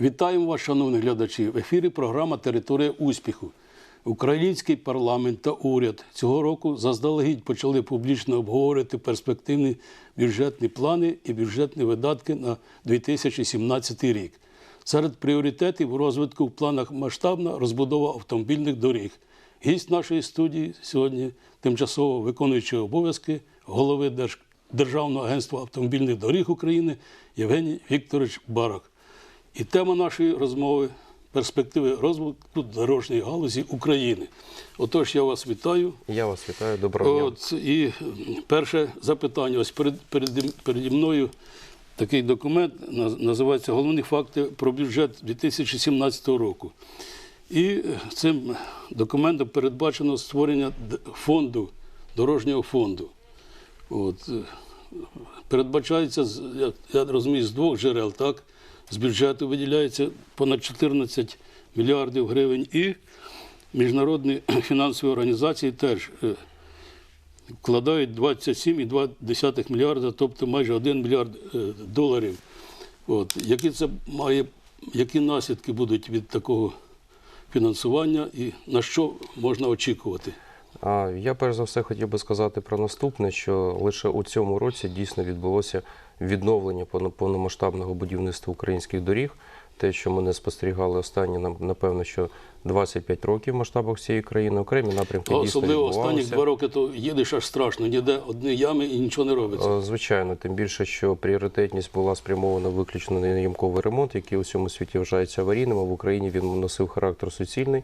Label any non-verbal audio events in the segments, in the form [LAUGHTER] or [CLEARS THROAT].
Вітаємо вас, шановні глядачі. В ефірі програма Територія успіху. Український парламент та уряд цього року заздалегідь почали публічно обговорювати перспективні бюджетні плани і бюджетні видатки на 2017 рік. Серед пріоритетів розвитку в планах масштабна розбудова автомобільних доріг. Гість нашої студії сьогодні тимчасово виконуючий обов'язки голови Держ- Державного агентства автомобільних доріг України Євгеній Вікторович Барак. І тема нашої розмови перспективи розвитку дорожньої галузі України. Отож, я вас вітаю. Я вас вітаю, доброго дня. От, і перше запитання. Ось перед, перед, переді мною такий документ називається Головні факти про бюджет 2017 року. І цим документом передбачено створення фонду, дорожнього фонду. От, передбачається, я розумію, з двох джерел, так? З бюджету виділяється понад 14 мільярдів гривень і міжнародні [CLEARS THROAT] фінансові організації теж е, вкладають 27,2 мільярда, тобто майже 1 мільярд е, доларів. От. Які це має, які наслідки будуть від такого фінансування і на що можна очікувати? Я перш за все хотів би сказати про наступне, що лише у цьому році дійсно відбулося відновлення повно- повномасштабного будівництва українських доріг. Те, що ми не спостерігали останні, напевно, що 25 років в масштабах всієї країни, окремі напрямки А дійсно особливо останні два роки, то їдеш аж страшно, ніде одні ями і нічого не робиться. Е, Звичайно, тим більше, що пріоритетність була спрямована виключно на ямковий ремонт, який у всьому світі вважається аварійним, а в Україні він носив характер суцільний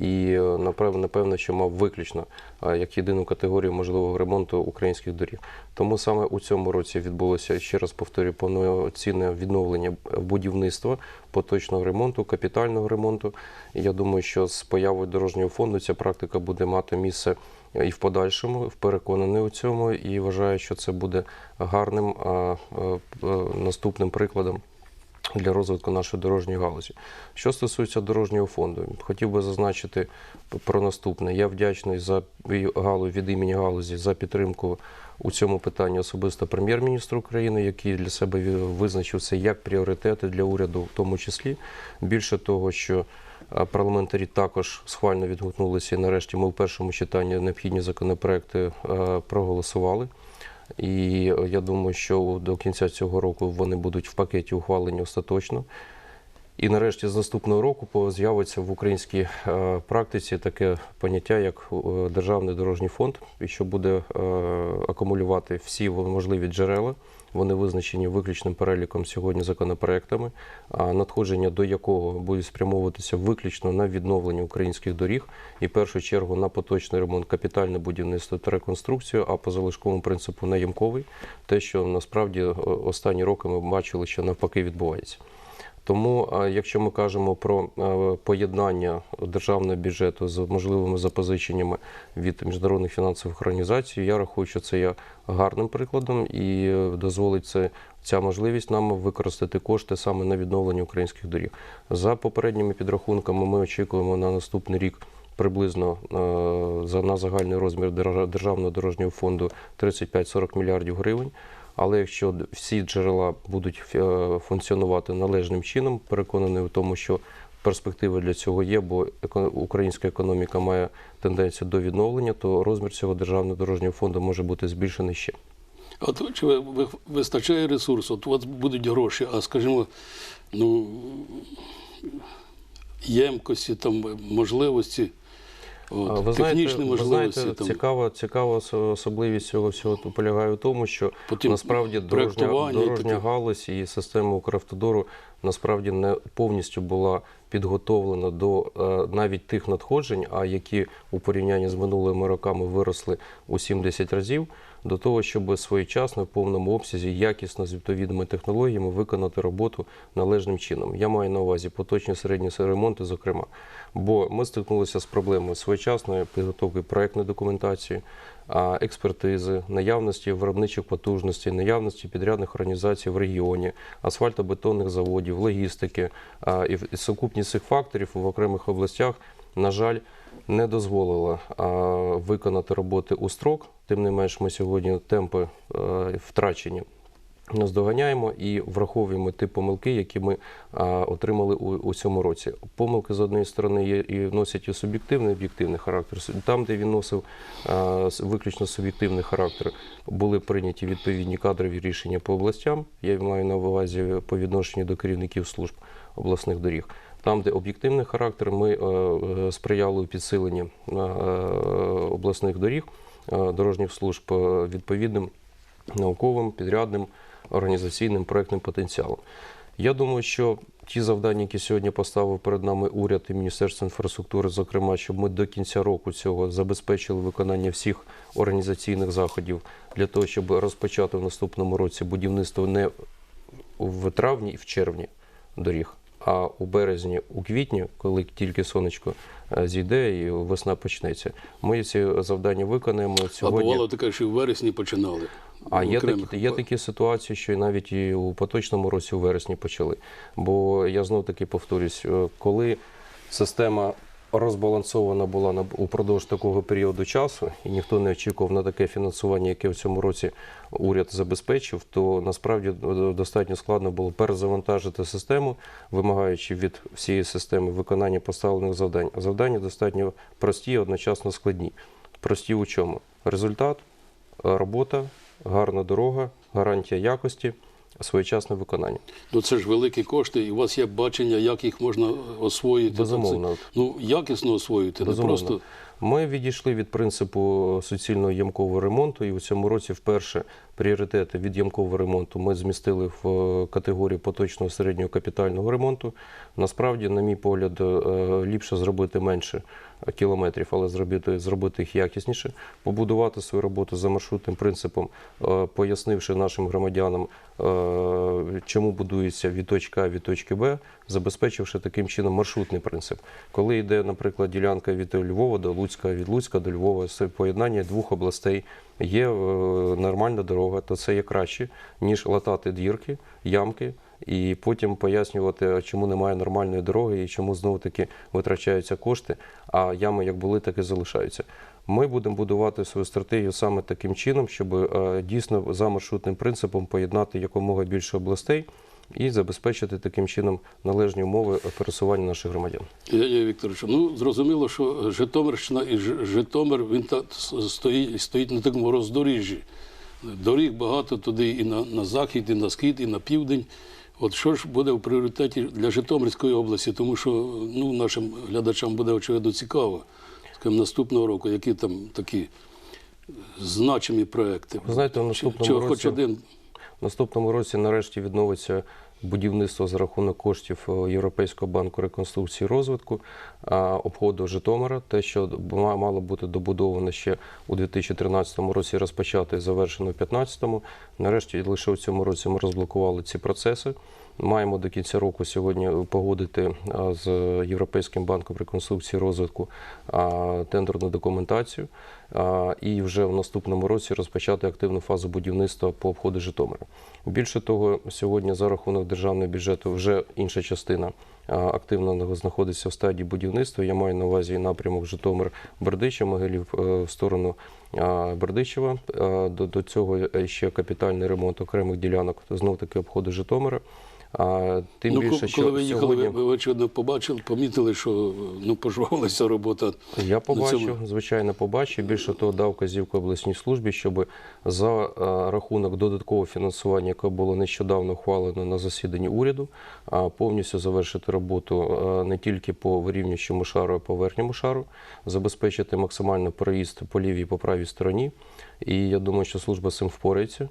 і е, напевно, що мав виключно е, як єдину категорію можливого ремонту українських доріг. Тому саме у цьому році відбулося ще раз повторюю повноцінне відновлення будівництва, поточного ремонту, капітального ремонту. Я думаю, що з появою дорожнього фонду ця практика буде мати місце і в подальшому, переконаний у цьому, і вважаю, що це буде гарним наступним прикладом. Для розвитку нашої дорожньої галузі. Що стосується дорожнього фонду, хотів би зазначити про наступне. Я вдячний за галу від імені галузі за підтримку у цьому питанні особисто прем'єр-міністру України, який для себе визначив це як пріоритети для уряду, в тому числі. Більше того, що парламентарі також схвально відгукнулися, і нарешті ми в першому читанні необхідні законопроекти проголосували. І я думаю, що до кінця цього року вони будуть в пакеті ухвалені остаточно. І нарешті з наступного року з'явиться в українській е, практиці таке поняття, як е, державний дорожній фонд, що буде е, акумулювати всі можливі джерела. Вони визначені виключним переліком сьогодні законопроектами, надходження до якого будуть спрямовуватися виключно на відновлення українських доріг і в першу чергу на поточний ремонт, капітальне будівництво та реконструкцію, а по залишковому принципу на ямковий, те, що насправді останні роки ми бачили, що навпаки відбувається. Тому, якщо ми кажемо про е, поєднання державного бюджету з можливими запозиченнями від міжнародних фінансових організацій, я рахую, що це є гарним прикладом і е, дозволить це ця можливість нам використати кошти саме на відновлення українських доріг. За попередніми підрахунками, ми очікуємо на наступний рік. Приблизно е, на загальний розмір держа- державного дорожнього фонду 35-40 мільярдів гривень. Але якщо всі джерела будуть е, функціонувати належним чином, переконаний у тому, що перспективи для цього є, бо українська економіка має тенденцію до відновлення, то розмір цього державного дорожнього фонду може бути збільшений ще. От чи ви, ви- вистачає ресурсу, от у вас будуть гроші, а скажімо, ну, ємкості, там, можливості, от, Ви технічні знаєте, ви знаєте, там, цікава, цікава особливість цього всього полягає в тому, що Потім насправді дорожня, дорожня таке. галузь і система Укравтодору насправді не повністю була підготовлена до е, навіть тих надходжень, а які у порівнянні з минулими роками виросли у 70 разів, до того, щоб своєчасно в повному обсязі якісно з відповідними технологіями виконати роботу належним чином. Я маю на увазі поточні середні ремонти, зокрема. Бо ми стикнулися з проблемою своєчасної підготовки проектної документації, експертизи, наявності виробничих потужностей, наявності підрядних організацій в регіоні, асфальтобетонних заводів, логістики і сукупність цих факторів в окремих областях, на жаль, не дозволила виконати роботи у строк. Тим не менш, ми сьогодні темпи е, втрачені наздоганяємо і враховуємо ті помилки, які ми а, отримали у, у цьому році. Помилки з однієї сторони є і носять і суб'єктивний, і об'єктивний характер. Там, де він носив а, виключно суб'єктивний характер, були прийняті відповідні кадрові рішення по областям. Я маю на увазі по відношенню до керівників служб обласних доріг. Там, де об'єктивний характер, ми е, е, сприяли у підсиленні е, обласних доріг, е, дорожніх служб е, відповідним науковим, підрядним, організаційним проектним потенціалом. Я думаю, що ті завдання, які сьогодні поставив перед нами уряд і Міністерство інфраструктури, зокрема, щоб ми до кінця року цього забезпечили виконання всіх організаційних заходів для того, щоб розпочати в наступному році будівництво не в травні і в червні доріг, а у березні, у квітні, коли тільки сонечко е, зійде і весна почнеться. Ми ці завдання виконаємо А бувало таке, що в вересні починали. А є окремих такі, є такі ситуації, що і навіть і у поточному році у вересні почали. Бо я знов таки повторюсь, е, коли система розбалансована була упродовж такого періоду часу, і ніхто не очікував на таке фінансування, яке в цьому році уряд забезпечив, то насправді достатньо складно було перезавантажити систему, вимагаючи від всієї системи виконання поставлених завдань. Завдання достатньо прості, і одночасно складні. Прості у чому? Результат е, робота, гарна дорога, гарантія якості, своєчасне виконання. Ну це ж великі кошти, і у вас є бачення, як їх можна освоїти. Безумовно. Ну, якісно освоїти, не просто. Ми відійшли від принципу суцільного ямкового ремонту, і у цьому році вперше пріоритети від ямкового ремонту ми змістили в е, категорію поточного середнього капітального ремонту. Насправді, на мій погляд, е, ліпше зробити менше кілометрів, але зробити, зробити їх якісніше, побудувати свою роботу за маршрутним принципом, е, пояснивши нашим громадянам, е, чому будується від точки А від точки Б, забезпечивши таким чином маршрутний принцип. Коли йде, наприклад, ділянка від Львова до Луцька, від Луцька до Львова, поєднання двох областей, є е, нормальна дорога, то це є краще, ніж латати дірки, ямки. І потім пояснювати, чому немає нормальної дороги і чому знову таки витрачаються кошти, а ями як були, так і залишаються. Ми будемо будувати свою стратегію саме таким чином, щоб е, дійсно за маршрутним принципом поєднати якомога більше областей і забезпечити таким чином належні умови пересування наших громадян. Євгеній Вікторович, ну зрозуміло, що Житомирщина і Житомир він та стоїть, стоїть на такому роздоріжжі. Доріг багато туди і на, на захід, і на схід, і на південь. От що ж буде в пріоритеті для Житомирської області, тому що ну, нашим глядачам буде очевидно цікаво, скажімо, наступного року, які там такі значимі проекти. Ви знаєте, в наступному чи році- хоч один? В наступному році нарешті відновиться будівництво за рахунок коштів е, Європейського банку реконструкції і розвитку обходу Житомира. Те, що мало бути добудовано ще у 2013 році, розпочато і завершено у 2015. Нарешті лише у цьому році ми розблокували ці процеси. Маємо до кінця року сьогодні погодити з Європейським банком реконструкції і розвитку тендерну документацію і вже в наступному році розпочати активну фазу будівництва по обходу Житомира. Більше того, сьогодні за рахунок державного бюджету вже інша частина активно знаходиться в стадії будівництва. Я маю на увазі напрямок Житомир Бердича, Могилів е, в сторону Бердичева. До, до цього ще капітальний ремонт окремих ділянок знов таки обходу Житомира. А, тим ну, більше, ко- що коли ви їхали, сьогодні... ви, ви очевидно побачили, помітили, що ну, пожвавилася робота. Я побачив, цьому- звичайно, побачив. Більше того, дав вказівку обласній службі, щоб за рахунок додаткового фінансування, яке було нещодавно ухвалено на засіданні уряду, а, повністю завершити роботу не тільки по вирівнюючому шару, а по верхньому шару, забезпечити максимально проїзд по лівій і по правій стороні. І я думаю, що служба з цим впорається.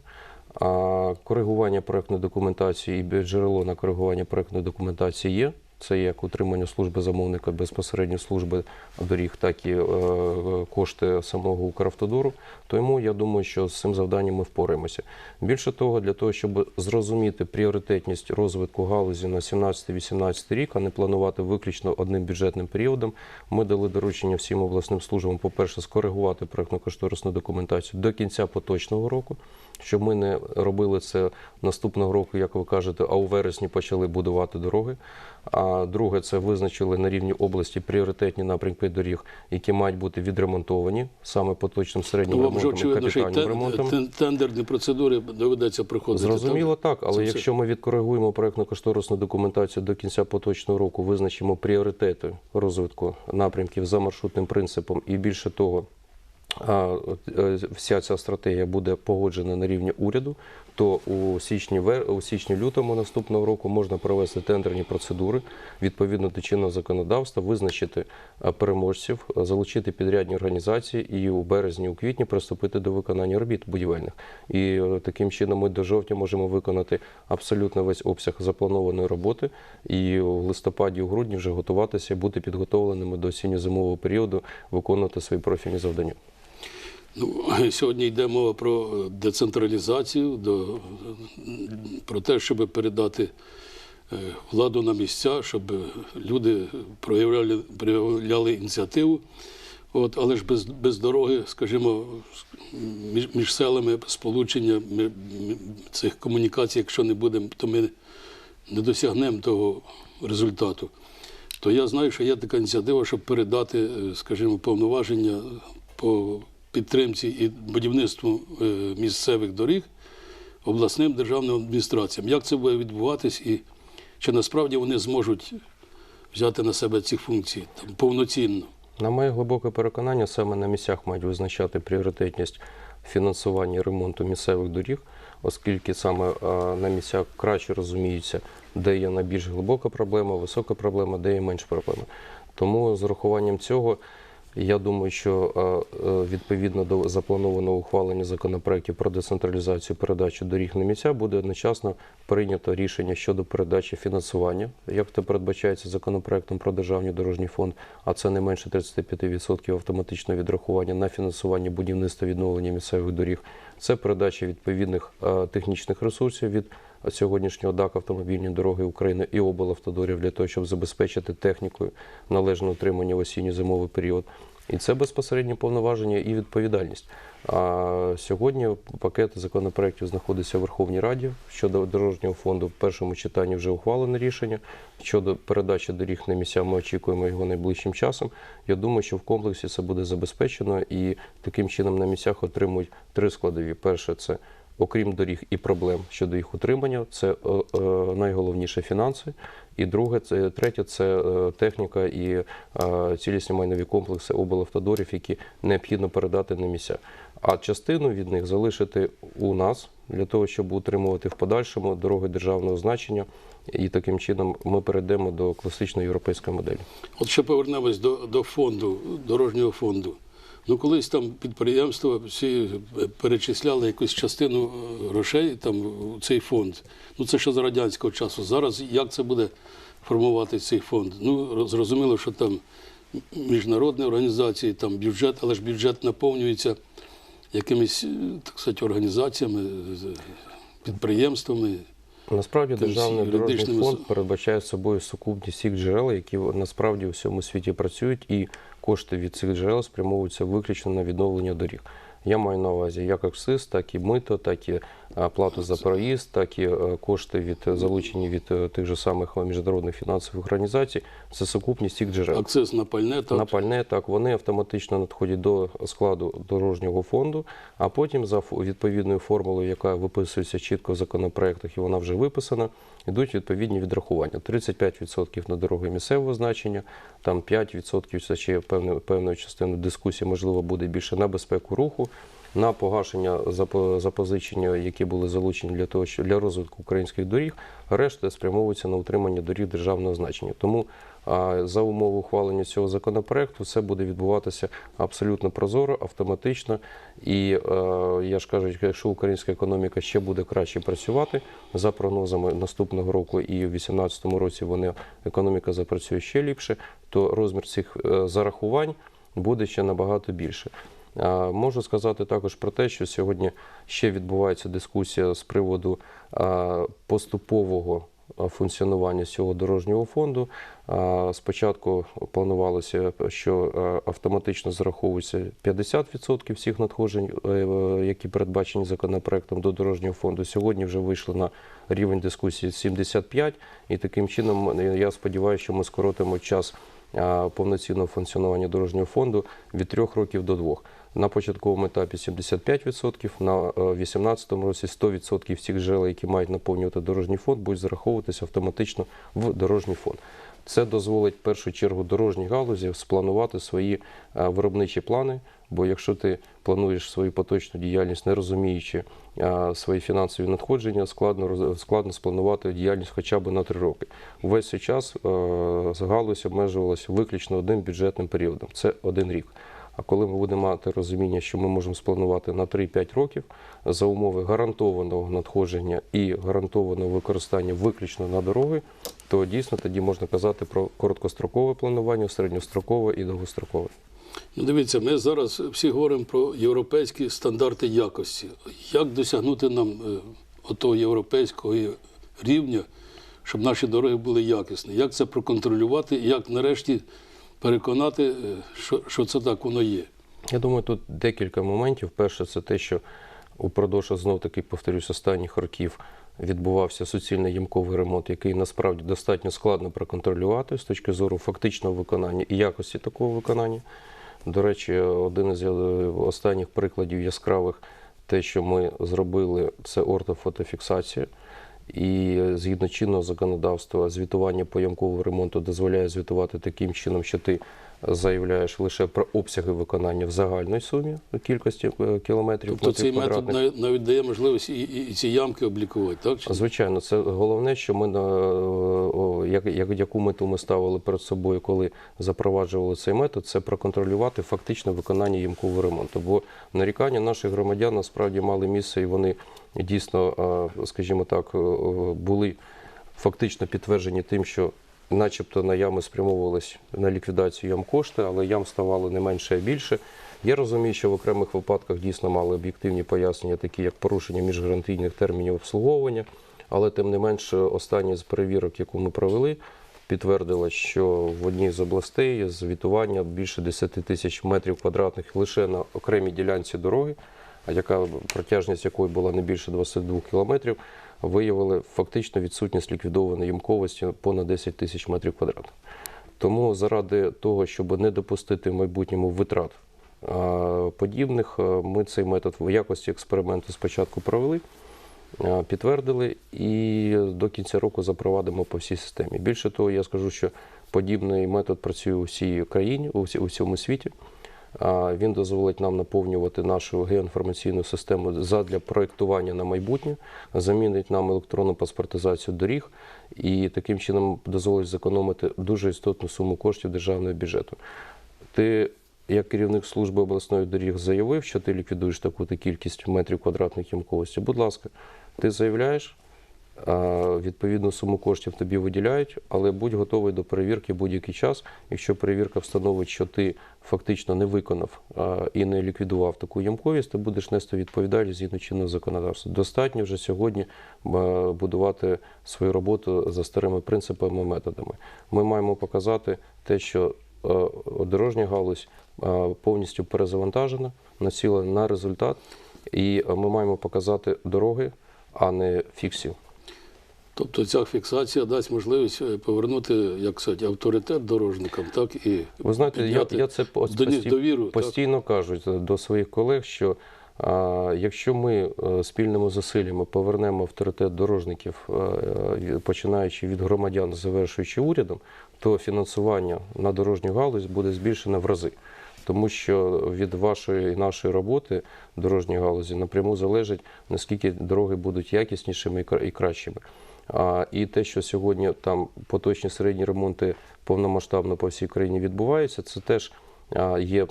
Коригування проектної документації і джерело на коригування проектної документації є. Це як утримання служби замовника безпосередньо служби доріг, так і е, кошти самого Укравтодору. Тому я думаю, що з цим завданням ми впораємося. Більше того, для того, щоб зрозуміти пріоритетність розвитку галузі на 17-18 рік, а не планувати виключно одним бюджетним періодом, ми дали доручення всім обласним службам, по-перше, скоригувати проектно-кошторисну документацію до кінця поточного року, щоб ми не робили це наступного року, як ви кажете, а у вересні почали будувати дороги. А друге, це визначили на рівні області пріоритетні напрямки доріг, які мають бути відремонтовані саме поточним середнім Ну, ремонтом і що й капітальним тен- ремонтом. тен- тендерні процедури доведеться проходити. Зрозуміло, так, Це але все. якщо ми відкоригуємо проєктно-кошторисну документацію до кінця поточного року, визначимо пріоритети розвитку напрямків за маршрутним принципом, і більше того, вся ця стратегія буде погоджена на рівні уряду, то у січні у січні-лютому наступного року можна провести тендерні процедури відповідно до чинного законодавства, визначити е, переможців, е, залучити підрядні організації і у березні, у квітні приступити до виконання робіт будівельних. І е, таким чином ми до жовтня можемо виконати абсолютно весь обсяг запланованої роботи, і в листопаді, у грудні вже готуватися бути підготовленими до осінньо-зимового періоду, виконувати свої профільні завдання. Ну, [LAUGHS] сьогодні йде мова про децентралізацію, до, про те, щоб передати е, владу на місця, щоб люди проявляли, проявляли ініціативу. От, але ж без, без дороги, скажімо, між, між селами сполучення цих комунікацій, якщо не будемо, то ми не досягнемо того результату. То я знаю, що є така ініціатива, щоб передати, е, скажімо, повноваження по підтримці і будівництву е, місцевих доріг обласним державним адміністраціям. Як це буде відбуватись і чи насправді вони зможуть взяти на себе ці функції там, повноцінно? На моє глибоке переконання, саме на місцях мають визначати пріоритетність фінансування ремонту місцевих доріг, оскільки саме е, на місцях краще розуміються, де є найбільш глибока проблема, висока проблема, де є менш проблема. Тому з урахуванням цього. Я думаю, що е, е, відповідно до запланованого ухвалення законопроєктів про децентралізацію передачі доріг на місця буде одночасно прийнято рішення щодо передачі фінансування, як це передбачається законопроектом про державний дорожній фонд, а це не менше 35% автоматичного відрахування на фінансування будівництва відновлення місцевих доріг. Це передача відповідних е, технічних ресурсів від сьогоднішнього ДАК автомобільні дороги України і облавтодорів для того, щоб забезпечити технікою належне утримання в осінньо-зимовий період. І це безпосередньо повноваження і відповідальність. А сьогодні пакет законопроєктів знаходиться в Верховній Раді щодо дорожнього фонду. В першому читанні вже ухвалене рішення. Щодо передачі доріг на місця, ми очікуємо його найближчим часом. Я думаю, що в комплексі це буде забезпечено і таким чином на місцях отримують три складові. Перше це окрім доріг і проблем щодо їх утримання, це е, е, найголовніше фінанси. І друге, це третє це е, техніка і цілісні майнові комплекси облавтодорів, які необхідно передати на місця. А частину від них залишити у нас для того, щоб утримувати в подальшому дороги державного значення. І таким чином ми перейдемо до класичної європейської моделі. От ще повернемось до, до фонду, дорожнього фонду. Ну, колись там підприємства всі перечисляли якусь частину е, грошей там у цей фонд. Ну це ще з радянського часу. Зараз як це буде формувати цей фонд? Ну, зрозуміло, що там міжнародні організації, там бюджет, але ж бюджет наповнюється якимись, е, так сказати, організаціями, підприємствами. Насправді державний дорожній фонд передбачає собою сукупність всіх джерел, які насправді у всьому світі працюють, і кошти від цих джерел спрямовуються виключно на відновлення доріг. Я маю на увазі як акциз, так і мито, так і плату за проїзд, так і е, кошти від залучені від е, тих же самих міжнародних фінансових організацій. Це сукупність цих джерел. Акциз на пальне, так. На пальне так вони автоматично надходять до складу дорожнього фонду, а потім за відповідною формулою, яка виписується чітко в законопроектах, і вона вже виписана, йдуть відповідні відрахування: 35% на дороги місцевого значення, там 5% це ще певною певною частиною дискусії, можливо, буде більше на безпеку руху. На погашення запозичення, які були залучені для того, що для розвитку українських доріг, решта спрямовується на утримання доріг державного значення. Тому за умови ухвалення цього законопроекту все буде відбуватися абсолютно прозоро, автоматично. І я ж кажу, якщо українська економіка ще буде краще працювати за прогнозами наступного року, і в 2018 році вони економіка запрацює ще ліпше, то розмір цих е, зарахувань буде ще набагато більше. Можу сказати також про те, що сьогодні ще відбувається дискусія з приводу поступового функціонування цього дорожнього фонду. Спочатку планувалося, що автоматично зараховується 50% всіх надходжень, е, які передбачені законопроектом до дорожнього фонду. Сьогодні вже вийшли на рівень дискусії 75%, і таким чином е, я сподіваюся, що ми скоротимо час повноцінного функціонування дорожнього фонду від трьох років до двох. На початковому етапі 75%, на 2018 році 100% всіх джерел, які мають наповнювати дорожній фонд, будуть зараховуватися автоматично в дорожній фонд. Це дозволить в першу чергу дорожній галузі спланувати свої е, виробничі плани. Бо якщо ти плануєш свою поточну діяльність, не розуміючи е, свої фінансові надходження, складно складно спланувати діяльність хоча б на три роки. Увесь цей час е, галузь обмежувалася виключно одним бюджетним періодом. Це один рік. А коли ми будемо мати розуміння, що ми можемо спланувати на 3-5 років за умови гарантованого надходження і гарантованого використання виключно на дороги, то дійсно тоді можна казати про короткострокове планування, середньострокове і довгострокове. Ну, дивіться, ми зараз всі говоримо про європейські стандарти якості. Як досягнути нам е, отого європейського рівня, щоб наші дороги були якісні? Як це проконтролювати як нарешті переконати, е, що, що це так воно є? Я думаю, тут декілька моментів. Перше, це те, що упродовж знов таки повторюсь, останніх років відбувався суцільний ямковий ремонт, який насправді достатньо складно проконтролювати з точки зору фактичного виконання і якості такого виконання. До речі, один із е, останніх прикладів яскравих, те, що ми зробили, це ортофотофіксація. І е, згідно чинного законодавства, звітування по ямковому ремонту дозволяє звітувати таким чином, що ти заявляєш лише про обсяги виконання в загальній сумі кількості е, кілометрів. Тобто цей метод навіть, дає можливість і, і, і ці ямки облікувати, так? Чи? Звичайно, це головне, що ми на о, як, як, яку мету ми ставили перед собою, коли запроваджували цей метод, це проконтролювати фактичне виконання ямкового ремонту. Бо нарікання наших громадян насправді мали місце, і вони дійсно, скажімо так, о, були фактично підтверджені тим, що. Начебто на ями спрямовувались на ліквідацію ям кошти, але ям ставало не менше, а більше. Я розумію, що в окремих випадках дійсно мали об'єктивні пояснення, такі як порушення міжгарантійних термінів обслуговування, але тим не менш, остання з перевірок, яку ми провели, підтвердила, що в одній з областей звітування більше 10 тисяч метрів квадратних лише на окремій ділянці дороги, яка протяжність якої була не більше 22 кілометрів, виявили фактично відсутність ліквідованої ямковості понад 10 тисяч метрів квадратних. Тому заради того, щоб не допустити в майбутньому витрат подібних, ми цей метод в якості експерименту спочатку провели, підтвердили і до кінця року запровадимо по всій системі. Більше того, я скажу, що подібний метод працює у всій країні, у всьому світі. Він дозволить нам наповнювати нашу геоінформаційну систему задля проєктування на майбутнє, замінить нам електронну паспортизацію доріг і таким чином дозволить зекономити дуже істотну суму коштів державного бюджету. Ти, як керівник служби обласної доріг, заявив, що ти ліквідуєш таку кількість метрів квадратних ямковості. Будь ласка, ти заявляєш, відповідну суму коштів тобі виділяють, але будь готовий до перевірки будь-який час. Якщо перевірка встановить, що ти фактично не виконав і не ліквідував таку ямковість, ти будеш нести відповідальність згідно чинного законодавства. Достатньо вже сьогодні будувати свою роботу за старими принципами методами. Ми маємо показати те, що дорожня галузь повністю перезавантажена, націлена на результат, і ми маємо показати дороги, а не фіксів. Тобто ця фіксація дасть можливість е, повернути, як сказати, авторитет дорожникам, так і Ви знаєте, я, я це по- до них довіру. постійно кажу до своїх колег, що а, якщо ми е, спільними зусиллями повернемо авторитет дорожників, е, починаючи від громадян, завершуючи урядом, то фінансування на дорожню галузь буде збільшено в рази. Тому що від вашої і нашої роботи дорожньої галузі напряму залежить, наскільки дороги будуть якіснішими і кращими. І те, що сьогодні там поточні середні ремонти повномасштабно по всій країні відбуваються, це теж є е,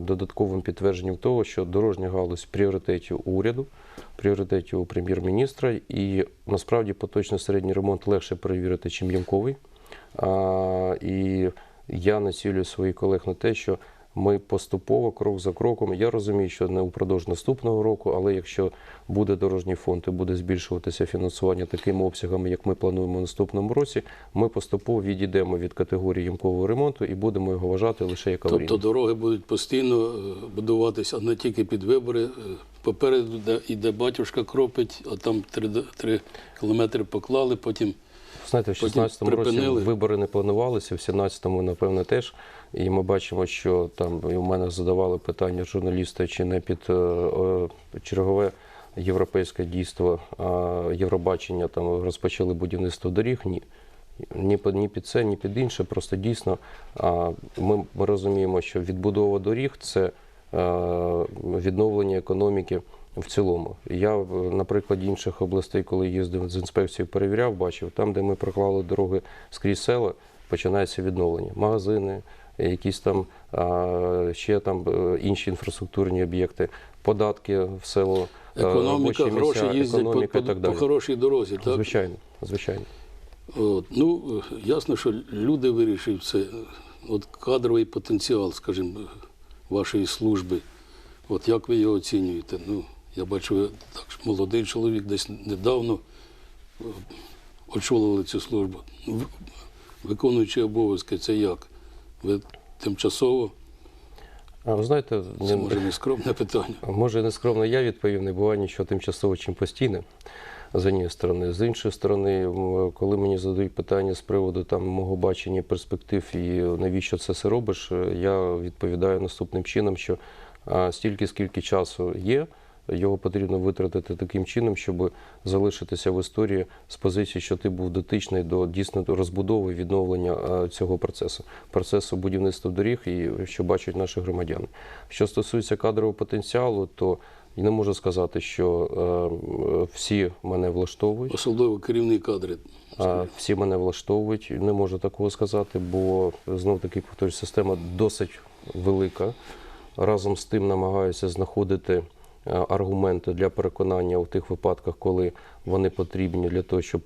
додатковим підтвердженням того, що дорожня галузь в пріоритеті уряду, в пріоритеті у прем'єр-міністра, і насправді поточний середній ремонт легше перевірити, чим ямковий. І я націлюю своїх колег на те, що Ми поступово, крок за кроком. Я розумію, що не упродовж наступного року, але якщо буде дорожній фонд і буде збільшуватися фінансування такими обсягами, як ми плануємо в наступному році, ми поступово відійдемо від категорії ямкового ремонту і будемо його вважати лише як аварійний. Тобто дороги будуть постійно е, будуватися не тільки під вибори. е, Попереду де іде батюшка кропить, а там три кілометри поклали, потім Знаєте, в Потім 16-му році вибори не планувалися, в 17-му, напевно, теж. І ми бачимо, що там і у мене задавали питання журналісти, чи не під е, е, чергове європейське дійство Євробачення там розпочали будівництво доріг. Ні. Ні під, ні під це, ні під інше. Просто дійсно ми, ми розуміємо, що відбудова доріг це е, відновлення економіки в цілому. Я, е, на прикладі інших областей, коли їздив з інспекцією, перевіряв, бачив, там, де ми проклали дороги скрізь села, починається відновлення. Магазини, якісь там ще там е, інші інфраструктурні об'єкти, податки в село, е, економіка, гроші їздять по, економіка по, по хорошій дорозі. Так? Звичайно, звичайно. От. Ну, ясно, що люди вирішують це. От кадровий потенціал, скажімо, вашої служби. От як ви його оцінюєте? Ну, я бачу, так молодий чоловік десь недавно е, очолили цю службу. Виконуючи обов'язки, це як? Ви тимчасово, А ви знаєте, це може не скромне питання. [LAUGHS] Може, не скромно я відповів, не буває нічого тимчасово, чим постійне. З однієї сторони. З іншої сторони, коли мені задають питання з приводу там, мого бачення перспектив і навіщо це все робиш, е, я відповідаю наступним чином, що стільки, скільки часу є, його потрібно витратити таким чином, щоб залишитися в історії з позиції, що ти був дотичний до дійсно до розбудови відновлення цього процесу, процесу будівництва доріг і що бачать наші громадяни. Що стосується кадрового потенціалу, то я не можу сказати, що е, всі мене влаштовують. Особливо керівні кадри. А всі мене влаштовують, не можу такого сказати, бо знов таки повторюю, система досить велика. Разом з тим намагаюся знаходити е, аргументи для переконання у тих випадках, коли вони потрібні для того, щоб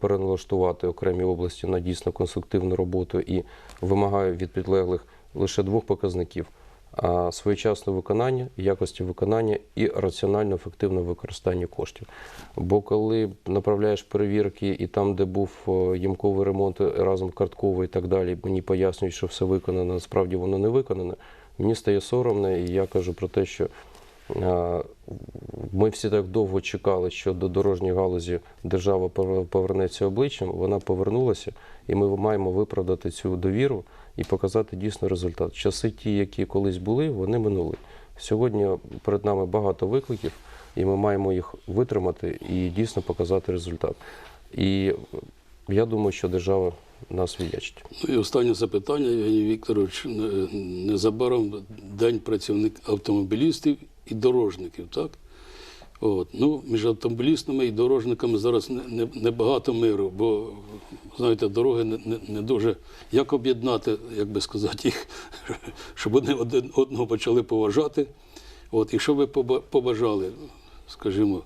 переналаштувати окремі області на дійсно конструктивну роботу і вимагаю від підлеглих лише двох показників. Своєчасне виконання, якості виконання і раціонально ефективне використання коштів. Бо коли направляєш перевірки, і там, де був е, ямковий ремонт разом картковий і так далі, мені пояснюють, що все виконано, насправді воно не виконане. Мені стає соромно, і я кажу про те, що е, ми всі так довго чекали, що до дорожньої галузі держава повер- повернеться обличчям. Вона повернулася, і ми маємо виправдати цю довіру і показати дійсно результат. Часи ті, які колись були, вони минули. Сьогодні перед нами багато викликів, і ми маємо їх витримати і дійсно показати результат. І я думаю, що держава нас віддячить. Ну і останнє запитання, Євгеній Вікторович. Незабаром день працівник автомобілістів і дорожників, так? От. Ну, між автомобілістами і дорожниками зараз не- не- небагато миру, бо, знаєте, дороги не, не, не дуже. Як об'єднати, як би сказати, їх, [LAUGHS] щоб вони один одного почали поважати. От. І що ви поба- побажали, скажімо,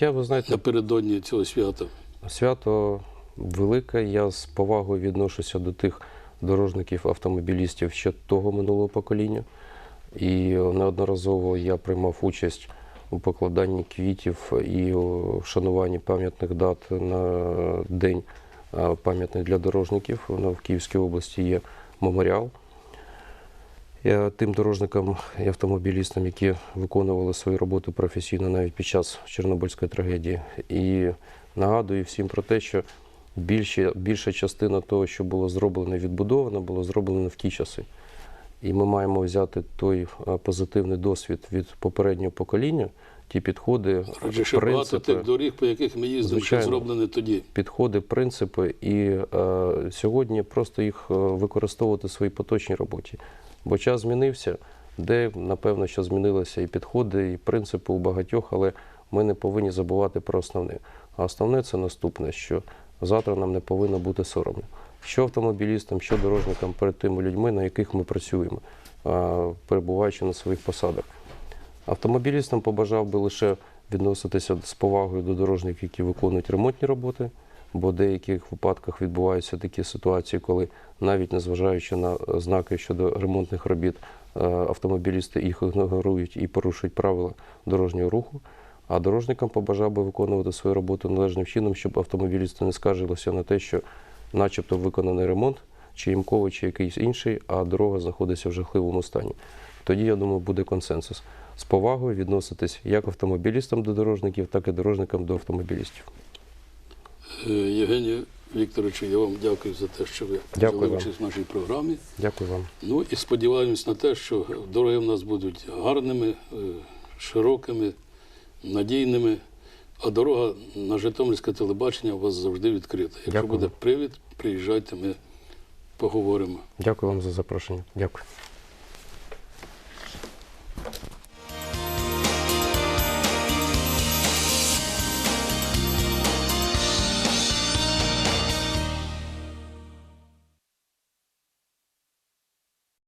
Я, ви знаєте, напередодні цього свята? Свято велике. Я з повагою відношуся до тих дорожників, автомобілістів ще того минулого покоління. І неодноразово я приймав участь у покладанні квітів і вшануванні пам'ятних дат на день а, пам'ятний для дорожників. В Київській області є меморіал. Я тим дорожникам і автомобілістам, які виконували свою роботу професійно навіть під час Чорнобильської трагедії. І нагадую всім про те, що більше, більша частина того, що було зроблено і відбудовано, було зроблено в ті часи. І ми маємо взяти той позитивний досвід від попереднього покоління, ті підходи, Адже ще багато тих доріг, по яких ми їздимо, що зроблені тоді. підходи, принципи, і е, сьогодні просто їх е, використовувати в своїй поточній роботі. Бо час змінився, де напевно, що змінилися і підходи, і принципи у багатьох, але ми не повинні забувати про основне. А основне це наступне, що завтра нам не повинно бути соромно. Що автомобілістам, що дорожникам перед тими людьми, на яких ми працюємо, перебуваючи на своїх посадах. Автомобілістам побажав би лише відноситися з повагою до дорожників, які виконують ремонтні роботи, бо в деяких випадках відбуваються такі ситуації, коли навіть незважаючи на знаки щодо ремонтних робіт, е, автомобілісти їх ігнорують і порушують правила дорожнього руху. А дорожникам побажав би виконувати свою роботу належним чином, щоб автомобілісти не скаржилися на те, що начебто виконаний ремонт, чи ямковий, чи якийсь інший, а дорога знаходиться в жахливому стані. Тоді, я думаю, буде консенсус. З повагою відноситись як автомобілістам до дорожників, так і дорожникам до автомобілістів. Е, Євгенію Вікторовичу, я вам дякую за те, що ви Дякую взяли вам. участь в нашій програмі. Дякую вам. Ну і сподіваємось на те, що дороги в нас будуть гарними, е, широкими, надійними. А дорога на Житомирське телебачення у вас завжди відкрита. Якщо Дякую. буде привід, приїжджайте, ми поговоримо. Дякую вам за запрошення. Дякую.